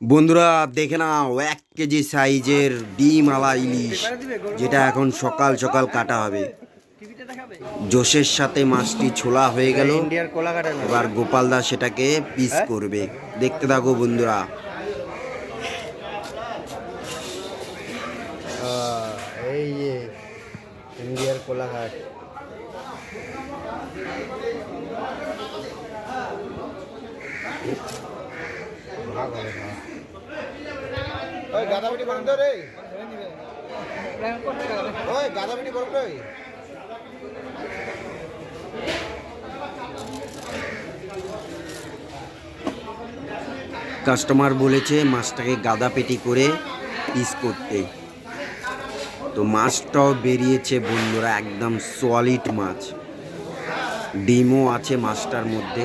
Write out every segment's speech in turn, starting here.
বন্ধুরা দেখে নাও এক কেজি সাইজের ডিম আলা ইলিশ যেটা এখন সকাল সকাল কাটা হবে। জোশের সাথে মাছটি ছোলা হয়ে গেল। এবার গোপালদা সেটাকে পিস করবে। দেখতে থাকো বন্ধুরা। এই যে ইন্ডিয়ার কোলাঘাট কাস্টমার বলেছে মাছটাকে গাদা পেটি করে পিস করতে। তো মাছটাও বেরিয়েছে বন্ধুরা, একদম সলিড মাছ। ডিমও আছে মাছটার মধ্যে।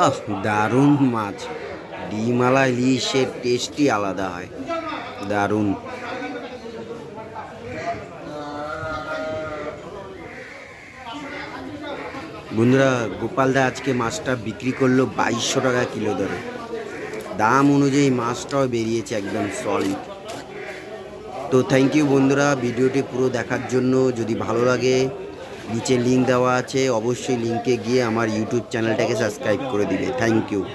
আহ, দারুণ মাছ। ডিমালা ইলিশের টেস্টই আলাদা হয়। দারুণ। বন্ধুরা গোপালদা আজকে মাছটা বিক্রি করল বাইশশো টাকা কিলো দরে দাম অনুযায়ী মাছটাও বেরিয়েছে একদম সলিড তো থ্যাংক ইউ বন্ধুরা, ভিডিওটি পুরো দেখার জন্য। যদি ভালো লাগে, নিচে লিঙ্ক দেওয়া আছে, অবশ্যই লিঙ্কে গিয়ে আমার ইউটিউব চ্যানেলটাকে সাবস্ক্রাইব করে দিবে। Thank you